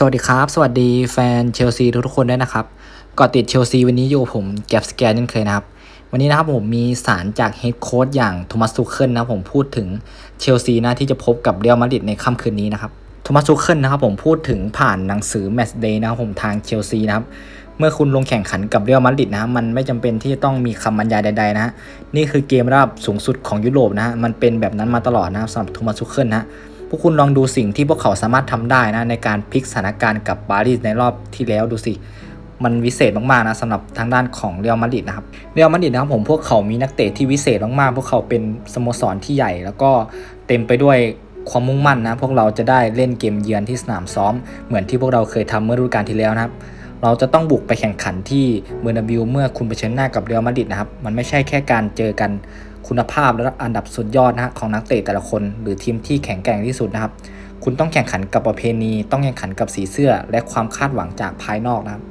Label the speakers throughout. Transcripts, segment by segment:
Speaker 1: สวัสดีครับ สวัสดีแฟนเชลซีทุกๆคนด้วยนะครับก่อติดเชลซีวันนี้อยู่ผมแก็บสแกนนั่นเคยนะครับ วันนี้นะครับผมมีสารจากเฮดโค้ชอย่างโทมัสซูเคิลนะผมพูดถึงเชลซีนะที่จะพบกับเรอัลมาดริดในค่ำคืนนี้นะครับโทมัสซูเคิลนะครับผมพูดถึงผ่านหนังสือแมตช์เดย์นะครับผมทางเชลซีนะครับเมื่อคุณลงแข่งขันกับเรอัลมาดริดนะมันไม่จำเป็นที่จะต้องมีคำบรรยายใดๆนะฮะนี่คือเกมระดับสูงสุดของยุโรปนะฮะมันเป็นแบบนั้นมาตลอดนะครับสำหรับโทมัสซูเคิลนะฮะ พวกคุณลองดูสิ่งที่พวกเขาสามารถทำได้นะในการพลิกสถานการณ์กับปารีสในรอบที่แล้วดูสิ มันวิเศษมากๆนะสำหรับทางด้านของเรอัลมาดริดนะครับเรอัลมาดริดนะครับผมพวกเขามีนักเตะที่วิเศษมากๆ พวกเขาเป็นสโมสรที่ใหญ่ แล้วก็เต็มไปด้วยความมุ่งมั่นนะพวกเราจะได้เล่นเกมเยือนที่สนามซ้อม เหมือนที่พวกเราเคยทำเมื่อฤดูกาลที่แล้วนะครับเราจะต้องบุกไปแข่งขันที่เบอร์นาบิวเมื่อคุณเผชิญหน้ากับเรอัลมาดริดนะครับ มันไม่ใช่แค่การเจอกัน คุณภาพและอันดับสุดยอดนะฮะของนักเตะแต่ละคน หรือทีมที่แข็งแกร่งที่สุดนะครับ คุณต้องแข่งขันกับประเพณี ต้องแข่งขันกับสีเสื้อ และความคาดหวังจากภายนอกนะครับ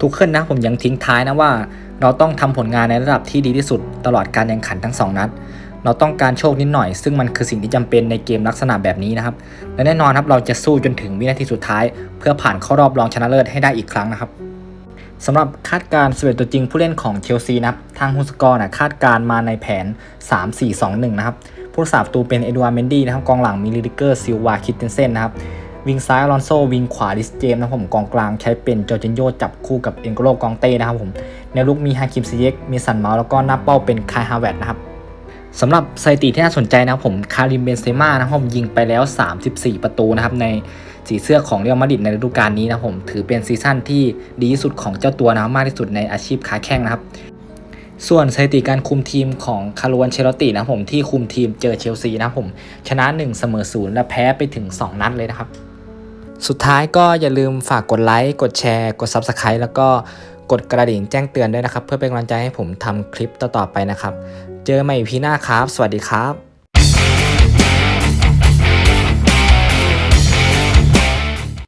Speaker 1: ทุกขึ้นนะผมยังทิ้งท้ายนะว่า เราต้องทำผลงานในระดับที่ดีที่สุด ตลอดการแข่งขันทั้งสองนัด เราต้องการโชคนิดหน่อย ซึ่งมันคือสิ่งที่จำเป็นในเกมลักษณะแบบนี้นะครับ และแน่นอนครับเราจะสู้จนถึงวินาทีสุดท้าย เพื่อผ่านเข้ารอบรองชนะเลิศให้ได้อีกครั้งนะครับ สำหรับคาดการณ์11ตัวจริงผู้เล่นของเชลซีนะครับ ทางฮุสกอร์นะคาดการณ์มาในแผน 3-4-2-1 นะครับ ผู้รักษาประตูเป็นเอ็ดวาร์เมนดี้นะครับ กองหลังมีลิดิเกอร์ซิลวาคิตเทนเซนนะครับ วิงซ้ายอลอนโซ วิงขวาดิสเจมส์นะผมกองกลางใช้เป็นจอร์จินโยจับคู่กับเอ็นโกโลกองเต้นะครับผมในลุกมีฮาคิมซิเยกมีสันเมาแล้วก็หน้าเป้าเป็นคายฮาเวตนะครับสำหรับสถิติที่น่าสนใจนะครับผมคาริมเบนเซม่านะครับผมยิงไปแล้ว 34 ประตูนะครับใน สีเสื้อของเรอัลมาดริดในฤดูกาลนี้นะผมถือเป็นซีซั่นที่ดีที่สุดของเจ้าตัวนะมากที่สุดในอาชีพค้าแข้งนะครับส่วนสถิติการคุมทีมของคาร์ลวนเชลตินะผมที่คุมทีมเจอเชลซีนะผมชนะ 1 เสมอ0และแพ้ไปถึง 2 นัดเลยนะครับ สุดท้ายก็อย่าลืมฝากกดไลค์ กดแชร์ กด Subscribe แล้วก็กดกระดิ่งแจ้งเตือนด้วยนะครับ เพื่อเป็นกำลังใจให้ผมทำคลิปต่อๆไปนะครับ เจอกันใหม่พีหน้าครับ สวัสดีครับ